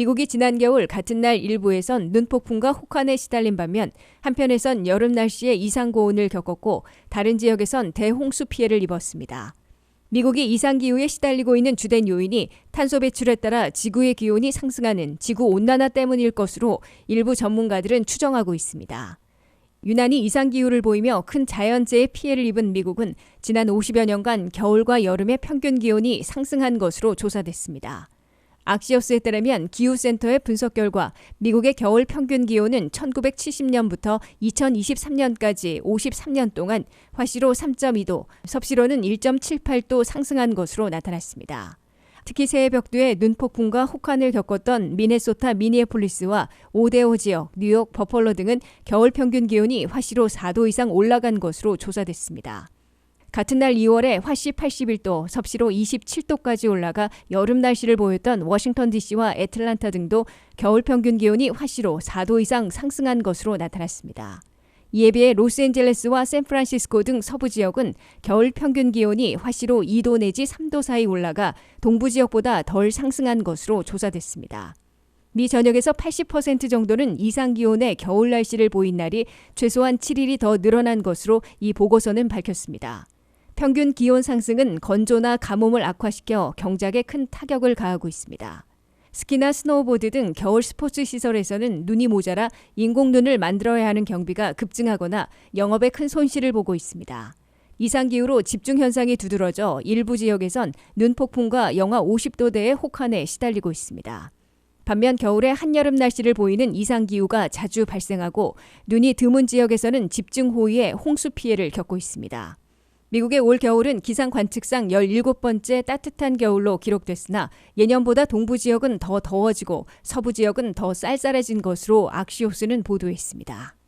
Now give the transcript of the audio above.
미국이 지난 겨울 같은 날 일부에선 눈폭풍과 혹한에 시달린 반면 한편에선 여름 날씨에 이상 고온을 겪었고 다른 지역에선 대홍수 피해를 입었습니다. 미국이 이상기후에 시달리고 있는 주된 요인이 탄소 배출에 따라 지구의 기온이 상승하는 지구 온난화 때문일 것으로 일부 전문가들은 추정하고 있습니다. 유난히 이상기후를 보이며 큰 자연재해 피해를 입은 미국은 지난 50여 년간 겨울과 여름의 평균 기온이 상승한 것으로 조사됐습니다. 악시오스에 따르면 기후센터의 분석 결과 미국의 겨울 평균 기온은 1970년부터 2023년까지 53년 동안 화씨로 3.2도, 섭씨로는 1.78도 상승한 것으로 나타났습니다. 특히 새해 벽두에 눈폭풍과 혹한을 겪었던 미네소타 미니애폴리스와 오데오 지역, 뉴욕, 버펄러 등은 겨울 평균 기온이 화씨로 4도 이상 올라간 것으로 조사됐습니다. 같은 날 2월에 화씨 81도, 섭씨로 27도까지 올라가 여름 날씨를 보였던 워싱턴 DC와 애틀란타 등도 겨울 평균 기온이 화씨로 4도 이상 상승한 것으로 나타났습니다. 이에 비해 로스앤젤레스와 샌프란시스코 등 서부 지역은 겨울 평균 기온이 화씨로 2도 내지 3도 사이 올라가 동부 지역보다 덜 상승한 것으로 조사됐습니다. 미 전역에서 80% 정도는 이상 기온의 겨울 날씨를 보인 날이 최소한 7일이 더 늘어난 것으로 이 보고서는 밝혔습니다. 평균 기온 상승은 건조나 가뭄을 악화시켜 경작에 큰 타격을 가하고 있습니다. 스키나 스노우보드 등 겨울 스포츠 시설에서는 눈이 모자라 인공눈을 만들어야 하는 경비가 급증하거나 영업에 큰 손실을 보고 있습니다. 이상기후로 집중 현상이 두드러져 일부 지역에선 눈폭풍과 영하 50도대의 혹한에 시달리고 있습니다. 반면 겨울에 한여름 날씨를 보이는 이상기후가 자주 발생하고 눈이 드문 지역에서는 집중호위에 홍수 피해를 겪고 있습니다. 미국의 올 겨울은 기상 관측상 17번째 따뜻한 겨울로 기록됐으나 예년보다 동부 지역은 더 더워지고 서부 지역은 더 쌀쌀해진 것으로 악시오스는 보도했습니다.